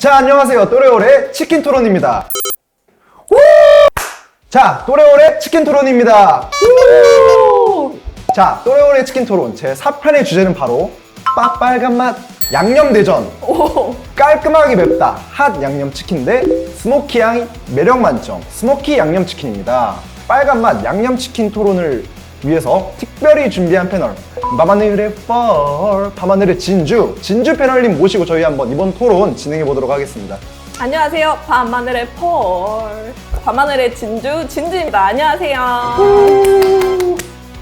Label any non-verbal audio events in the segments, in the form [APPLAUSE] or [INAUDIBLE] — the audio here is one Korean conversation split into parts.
자, 안녕하세요. 또레오레 치킨 토론입니다. 우! 자, 또레오레 치킨 토론입니다. 우! 자, 또레오레 치킨 토론 제 4편의 주제는 바로 빠빨간 맛 양념 대전. 오, 깔끔하게 맵다 핫 양념 치킨 대 스모키향 매력 만점 스모키 양념 치킨입니다. 빨간 맛 양념 치킨 토론을 위해서 특별히 준비한 패널 밤하늘의 펄 밤하늘의 진주 진주 패널님 모시고 저희 한번 이번 토론 진행해 보도록 하겠습니다. 안녕하세요. 밤하늘의 펄. 밤하늘의 진주, 진주입니다. 안녕하세요.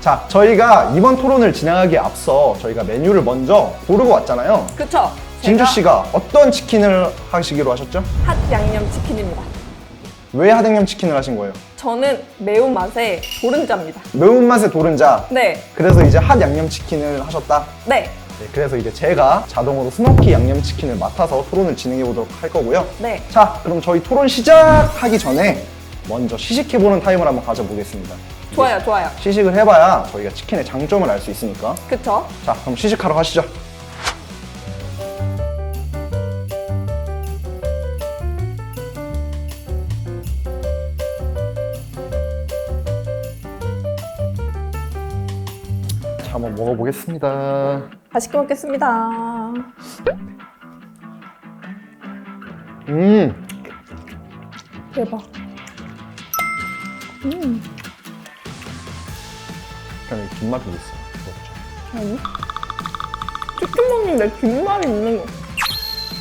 자 저희가 이번 토론을 진행하기에 앞서 저희가 메뉴를 먼저 고르고 왔잖아요. 그쵸? 진주 씨가 어떤 치킨을 하시기로 하셨죠? 핫 양념 치킨입니다. 왜 핫양념치킨을 하신 거예요? 저는 매운맛의 도른자입니다. 매운맛의 도른자 네, 그래서 이제 핫 양념치킨을 하셨다? 네, 네, 그래서 이제 제가 자동으로 스모키 양념치킨을 맡아서 토론을 진행해 보도록 할 거고요. 네. 자, 그럼 저희 토론 시작하기 전에 먼저 시식해 보는 타임을 한번 가져보겠습니다. 좋아요, 좋아요. 시식을 해봐야 저희가 치킨의 장점을 알 수 있으니까. 그쵸? 자, 그럼 시식하러 가시죠. 자, 한번 먹어보겠습니다. 맛있게 먹겠습니다. 음, 대박. 음, 그냥 김맛도 있어. 그렇죠. 아니? 치킨 먹는데 김말이 있는 거.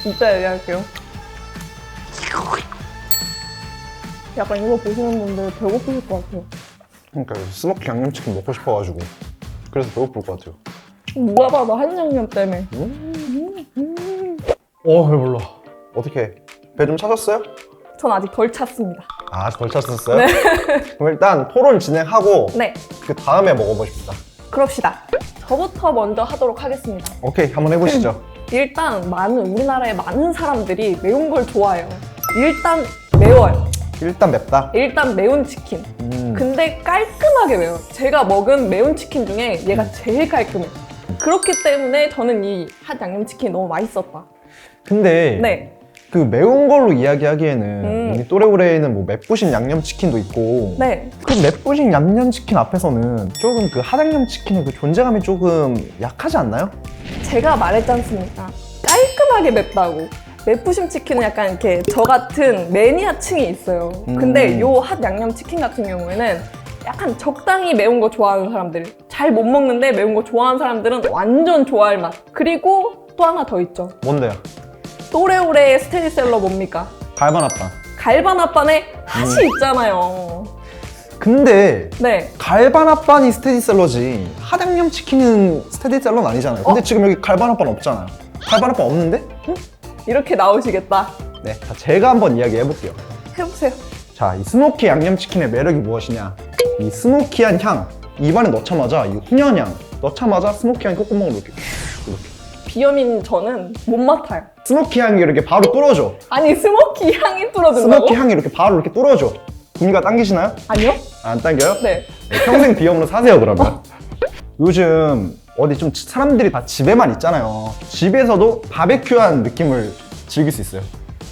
이따 얘기할게요. 약간 이거 보시는 분들 배고프실 것 같아요. 그러니까 스모키 양념치킨 먹고 싶어가지고 그래서 배고플 것 같아요. 누가 봐도 한양념 때문에. 어 배불러. 어떻게 배 좀 차셨어요? 전 아직 덜 찼습니다. 아, 덜 찼었어요? 그럼 일단 토론 진행하고 네, 그 다음에 먹어보십시다. 그럽시다. 저부터 먼저 하도록 하겠습니다. 오케이, 한번 해보시죠. [CLEARS THROAT] 일단 많은 우리나라의 많은 사람들이 매운 걸 좋아해요. 일단 매워요. 일단 맵다. 일단 매운 치킨. 음. 근데 깔끔하게 매워요. 제가 먹은 매운 치킨 중에 얘가 제일 깔끔해. 그렇기 때문에 저는 이 핫 양념 치킨이 너무 맛있었다. 근데 네, 그 매운 걸로 이야기하기에는 음. 우리 또래오래에는 뭐 맵부심 양념치킨도 있고 네, 그 맵부심 양념치킨 앞에서는 조금 그 하당념치킨의 그 존재감이 조금 약하지 않나요? 제가 말했지 않습니까? 깔끔하게 맵다고. 맵부심 치킨은 약간 이렇게 저 같은 매니아층이 있어요. 근데 음. 요핫 양념 치킨 같은 경우에는 약간 적당히 매운 거 좋아하는 사람들, 잘 못 먹는데 매운 거 좋아하는 사람들은 완전 좋아할 맛. 그리고 또 하나 더 있죠. 뭔데요? 또래오래의 스테디셀러 뭡니까? 갈반아빠. 갈반아빠네 핫이 음. 있잖아요. 근데 네. 갈반아빠니 스테디셀러지 하당념 치킨은 스테디셀러는 아니잖아요. 근데 어? 지금 여기 갈반아빠는 없잖아요. 갈반아빠 없는데? 이렇게 나오시겠다. 네, 자, 제가 한번 이야기 해 볼게요. 해보세요. 자, 이 스모키 양념치킨의 매력이 무엇이냐? 이 스모키한 향, 입안에 넣자마자 이 훈연향, 넣자마자 스모키한 콧구멍으로 이렇게 이렇게 비염인 저는 못 맡아요. 스모키 향이 이렇게 바로 뚫어줘. 아니 스모키 향이 뚫어준다고? 스모키 향이 이렇게 바로 이렇게 뚫어줘. 구미가 당기시나요? 아니요? 안 당겨요? 네. 네, 평생 비염으로 사세요 그러면. [LAUGHS] 요즘 어디 좀 사람들이 다 집에만 있잖아요. 집에서도 바베큐한 느낌을 즐길 수 있어요.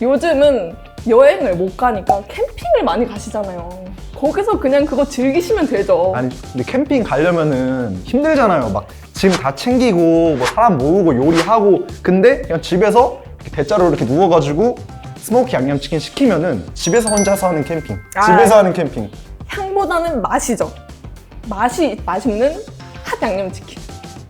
요즘은 여행을 못 가니까 캠핑을 많이 가시잖아요. 거기서 그냥 그거 즐기시면 되죠. 아니 근데 캠핑 가려면은 힘들잖아요. 막 짐 다 챙기고 뭐 사람 모으고 요리하고 근데 그냥 집에서 이렇게 대자로 이렇게 누워가지고 스모키 양념치킨 시키면은 집에서 혼자서 하는 캠핑. 아. 집에서 하는 캠핑. 향보다는 맛이죠. 맛이 맛있는 핫 양념치킨.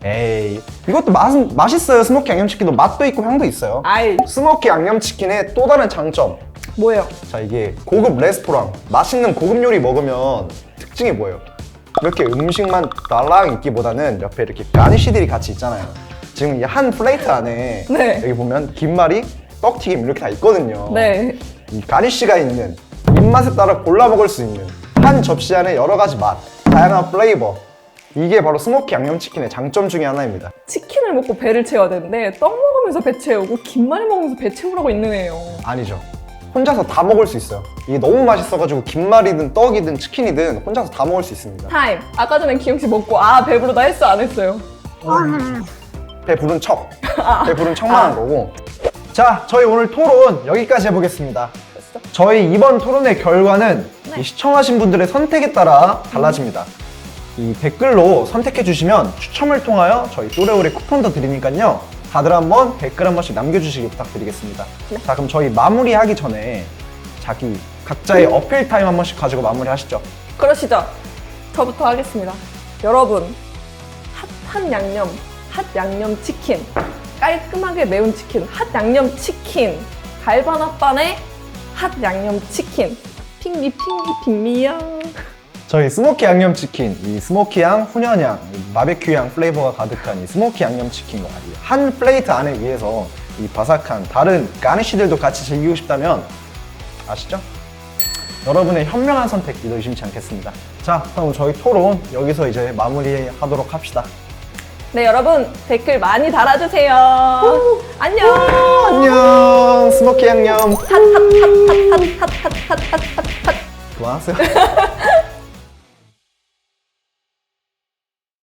에이 이것도 맛은 맛있어요. 스모키 양념치킨도 맛도 있고 향도 있어요. 아이 스모키 양념치킨의 또 다른 장점. 뭐예요? 자 이게 고급 레스토랑 맛있는 고급 요리 먹으면 특징이 뭐예요? 이렇게 음식만 달랑 있기보다는 옆에 이렇게 가니쉬들이 같이 있잖아요. 지금 이 한 플레이트 안에 네. 여기 보면 김말이 떡튀김 이렇게 다 있거든요. 네. 이 가니쉬가 있는 입맛에 따라 골라 먹을 수 있는 한 접시 안에 여러 가지 맛, 다양한 플레이버. 이게 바로 스모키 양념치킨의 장점 중에 하나입니다. 치킨을 먹고 배를 채워야 되는데 떡 먹으면서 배 채우고 김말이 먹으면서 배 채우라고 있는 애예요. 아니죠. 혼자서 다 먹을 수 있어요. 이게 너무 맛있어가지고 김말이든 떡이든 치킨이든 혼자서 다 먹을 수 있습니다. 타임. 아까 전에 기영 씨 먹고 아 배부르다 했어 안 했어요? 배 부른 척. 배 부른 척만 한 거고. 자, 저희 오늘 토론 여기까지 해보겠습니다. 저희 이번 토론의 결과는 네. 이 시청하신 분들의 선택에 따라 달라집니다. 이 댓글로 선택해 주시면 추첨을 통하여 저희 또래오래 쿠폰도 드리니까요. 다들 한번 댓글 한 번씩 남겨주시기 부탁드리겠습니다. 네. 자, 그럼 저희 마무리하기 전에 자기 각자의 어필 타임 한 번씩 가지고 마무리하시죠. 그러시죠. 저부터 하겠습니다. 여러분, 핫한 양념, 핫 양념 치킨, 깔끔하게 매운 치킨, 핫 양념 치킨, 갈바나반의 핫 양념 치킨, 핑미 핑미 핑미야. 저희 스모키 양념치킨, 이 스모키향, 훈연향, 이 바베큐향 플레이버가 가득한 이 스모키 양념치킨과 이한 플레이트 안에 위해서 이 바삭한 다른 가니쉬들도 같이 즐기고 싶다면 아시죠? 여러분의 현명한 선택 믿어 의심치 않겠습니다. 자, 그럼 저희 토론 여기서 이제 마무리하도록 합시다. 네, 여러분 댓글 많이 달아주세요. 안녕. 안녕, 스모키 양념. 핫핫핫핫핫핫핫핫핫핫. 그만하세요. [LAUGHS]